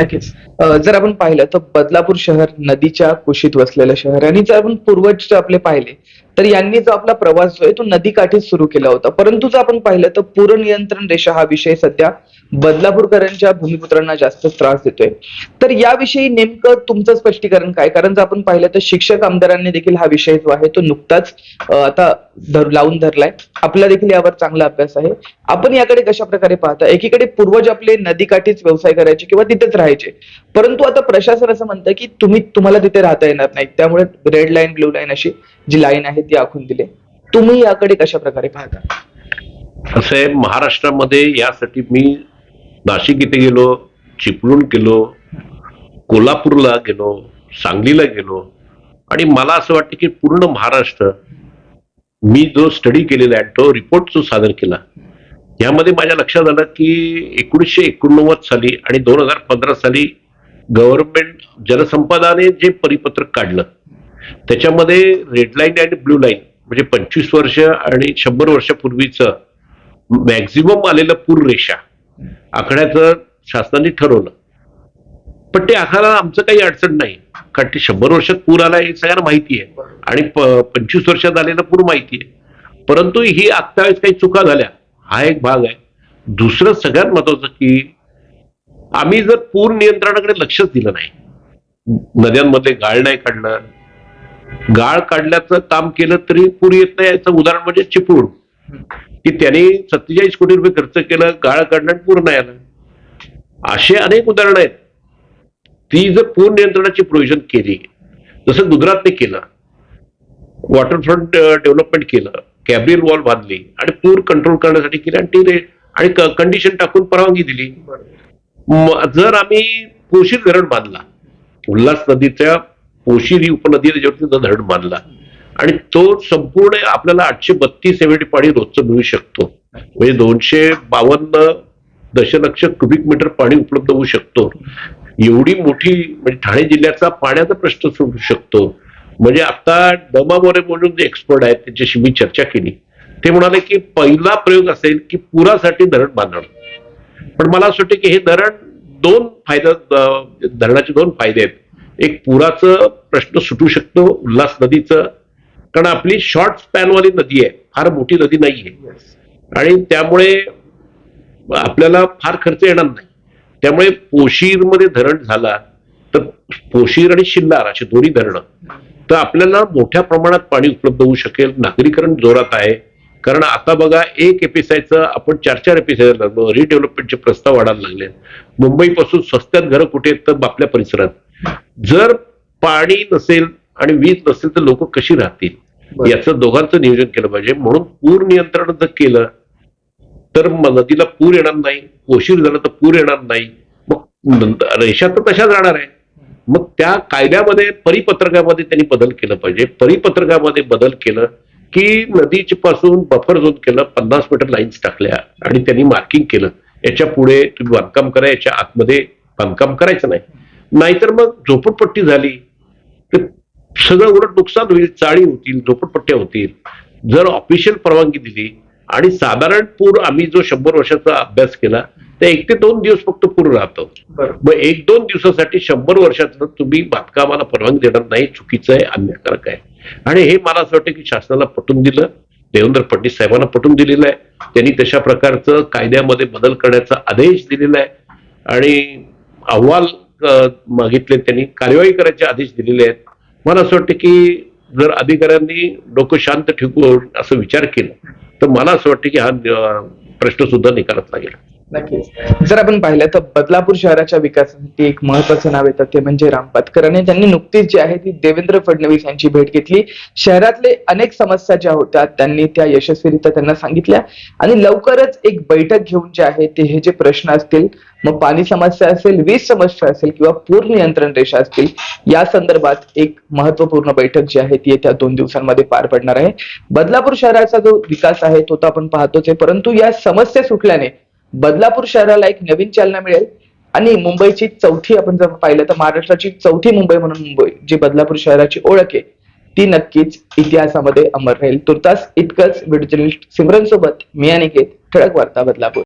नक्कीच. जर आपण पाहिलं तर बदलापूर शहर नदीच्या कुशीत वसलेलं शहर आणि जर आपण पूर्वज आपले पाहिले तर यांनी जो आपला प्रवास जो आहे तो नदीकाठीच सुरू केला होता. परंतु जर आपण पाहिलं तर पूर नियंत्रण रेषा हा विषय सध्या बदलापूरकरांच्या भूमिपुत्रांना जास्त त्रास देतोय. तर याविषयी नेमकं तुमचं स्पष्टीकरण काय? कारण जर आपण पाहिलं तर शिक्षक आमदारांनी देखील हा विषय जो आहे तो नुकताच आता धर लावून धरलाय. आपला देखील यावर चांगला अभ्यास आहे. आपण याकडे कशा प्रकारे पाहता? एकीकडे पूर्वज आपले नदीकाठीच व्यवसाय करायचे किंवा तिथेच राहायचे. परंतु आता प्रशासन असं म्हणतं की तुम्ही तुम्हाला तिथे राहता येणार नाही. त्यामुळे रेड लाईन ब्लू लाईन अशी जी लाईन आहे ती आखून दिले. तुम्ही याकडे कशा प्रकारे पाहता? असं आहे महाराष्ट्रामध्ये यासाठी मी नाशिक इथे गेलो चिपळूण गेलो कोल्हापूरला गेलो सांगलीला गेलो. आणि मला असं वाटतं की पूर्ण महाराष्ट्र मी जो स्टडी केलेला आहे तो रिपोर्ट जो सादर केला यामध्ये माझ्या लक्षात आलं की एकोणीसशे एकोणनव्वद साली आणि दोन हजार पंधरा साली गव्हर्नमेंट जलसंपदाने जे परिपत्रक काढलं त्याच्यामध्ये red line and blue line म्हणजे पंचवीस वर्ष आणि शंभर वर्षापूर्वीचं मॅक्झिमम आलेलं पूर रेषा आखण्याचं शासनाने ठरवलं. पण ते आखायला आमचं काही अडचण नाही कारण ते शंभर वर्षात पूर आला हे सगळ्यांना माहिती आहे आणि पंचवीस वर्षात आलेला पूर माहिती आहे. परंतु ही आत्ता वेळेस काही चुका झाल्या. हा एक भाग आहे. दुसरं सगळ्यात महत्वाचं की आम्ही जर पूर नियंत्रणाकडे लक्षच दिलं नाही नद्यांमध्ये गाळ नाही काढलं गाळ काढल्याचं काम केलं तरी पूर येत नाही. याचं उदाहरण म्हणजे चिपळूण. की त्यांनी सत्तेचाळीस कोटी रुपये खर्च केलं गाळ काढलं आणि पूर नाही आलं. असे अनेक उदाहरणं आहेत. ती जर पूर नियंत्रणाची प्रोव्हिजन केली जसं गुजरातने केलं वॉटरफ्रंट डेव्हलपमेंट केलं कॅब्रियल वॉल बांधली आणि पूर कंट्रोल करण्यासाठी केली आणि ती आणि कंडिशन टाकून परवानगी दिली. जर आम्ही पोशीर धरण बांधला उल्हास नदीच्या कोशिरी उपनदीने उपनदी आहे, धरण बांधला आणि तो संपूर्ण आपल्याला आठशे बत्तीस एवढी पाणी रोजचं मिळू शकतो. म्हणजे दोनशे बावन्न दशलक्ष क्युबिक मीटर पाणी उपलब्ध होऊ शकतो. एवढी मोठी म्हणजे ठाणे जिल्ह्याचा पाण्याचा प्रश्न सुटू शकतो. म्हणजे आता डमा मोरे म्हणून जे एक्सपर्ट आहेत त्यांच्याशी मी चर्चा केली. ते म्हणाले की पहिला प्रयोग असेल की पुरासाठी धरण बांधणं. पण मला असं वाटतं की हे धरण दोन फायदा धरणाचे दोन फायदे आहेत. एक पुराचं प्रश्न सुटू शकतो उल्हास नदीचं. कारण आपली शॉर्ट स्पॅनवाली नदी आहे फार मोठी नदी नाहीये. आणि त्यामुळे आपल्याला फार खर्च येणार नाही. त्यामुळे पोशीरमध्ये धरण झाला तर पोशीर आणि शिल्लार अशी दोन्ही धरणं. तर आपल्याला मोठ्या प्रमाणात पाणी उपलब्ध होऊ शकेल नागरीकरण जोरात आहे. कारण आता बघा एक एपिसायचं आपण चार चार एपिसायड लागलो रिडेव्हलपमेंटचे प्रस्ताव वाढायला लागले मुंबईपासून स्वस्त्यात घरं कुठे आहेत? तर आपल्या परिसरात. जर पाणी नसेल आणि वीज नसेल तर लोक कशी राहतील? याचं दोघांचं नियोजन केलं पाहिजे. म्हणून पूर नियंत्रण जर केलं तर नदीला पूर येणार नाही. पोशीर झालं तर पूर येणार नाही. मग रेषा तर तशा जाणार आहे मग त्या कायद्यामध्ये परिपत्रकामध्ये त्यांनी बदल केलं पाहिजे. परिपत्रकामध्ये बदल केलं की नदीच्या पासून बफर झोन केलं पन्नास मीटर लाईन्स टाकल्या आणि त्यांनी मार्किंग केलं. याच्यापुढे तुम्ही बांधकाम करा याच्या आतमध्ये बांधकाम करायचं नाही. नाहीतर मग झोपडपट्टी झाली. तर सगळं उलट नुकसान होईल चाळी होतील झोपडपट्ट्या होतील. जर ऑफिशियल परवानगी दिली आणि साधारण पूर आम्ही जो शंभर वर्षाचा अभ्यास केला तर एक ते दोन दिवस फक्त पूर राहतो. मग एक दोन दिवसासाठी शंभर वर्षातलं तुम्ही बांधकामाला परवानगी देणार नाही चुकीचं आहे अन्यायकारक आहे. आणि हे मला असं वाटतं की शासनाला पटवून दिलं देवेंद्र फडणवीस साहेबांना पटवून दिलेलं आहे. त्यांनी तशा प्रकारचं कायद्यामध्ये बदल करण्याचा आदेश दिलेला आहे. आणि अहवाल मागितले त्यांनी कार्यवाही करायचे आदेश दिलेले आहेत. मला असं वाटतं की जर अधिकाऱ्यांनी डोकं शांत ठेवून असं विचार केला तर मला असं वाटतं की हा प्रश्न सुद्धा निकालात लागेल. नक्कीच. जर आपण पाहिलं तर बदलापूर शहराच्या विकासासाठी एक महत्वाचं नाव येतं ते म्हणजे राम पाटकर आणि त्यांनी नुकतीच जी आहे ती देवेंद्र फडणवीस यांची भेट घेतली. शहरातले अनेक समस्या ज्या होत्या त्यांनी त्या यशस्वीरित्या त्यांना सांगितल्या. आणि लवकरच एक बैठक घेऊन जे आहे ते हे जे प्रश्न असतील मग पाणी समस्या असेल वीज समस्या असेल किंवा पूर नियंत्रण रेषा असतील या संदर्भात एक महत्त्वपूर्ण बैठक जी आहे ती येत्या दोन दिवसांमध्ये पार पडणार आहे. बदलापूर शहराचा जो विकास आहे तो तर आपण पाहतोच आहे. परंतु या समस्या सुटल्याने बदलापूर शहराला एक नवीन चालना मिळेल आणि मुंबईची चौथी आपण जर पाहिलं तर महाराष्ट्राची चौथी मुंबई म्हणून मुंबई जी बदलापूर शहराची ओळख आहे ती नक्कीच इतिहासामध्ये अमर राहील. तुर्तास इतकंच व्हिडिओ जर्नलिस्ट सिमरन सोबत मी अनिकेत ठळक वार्ता बदलापूर.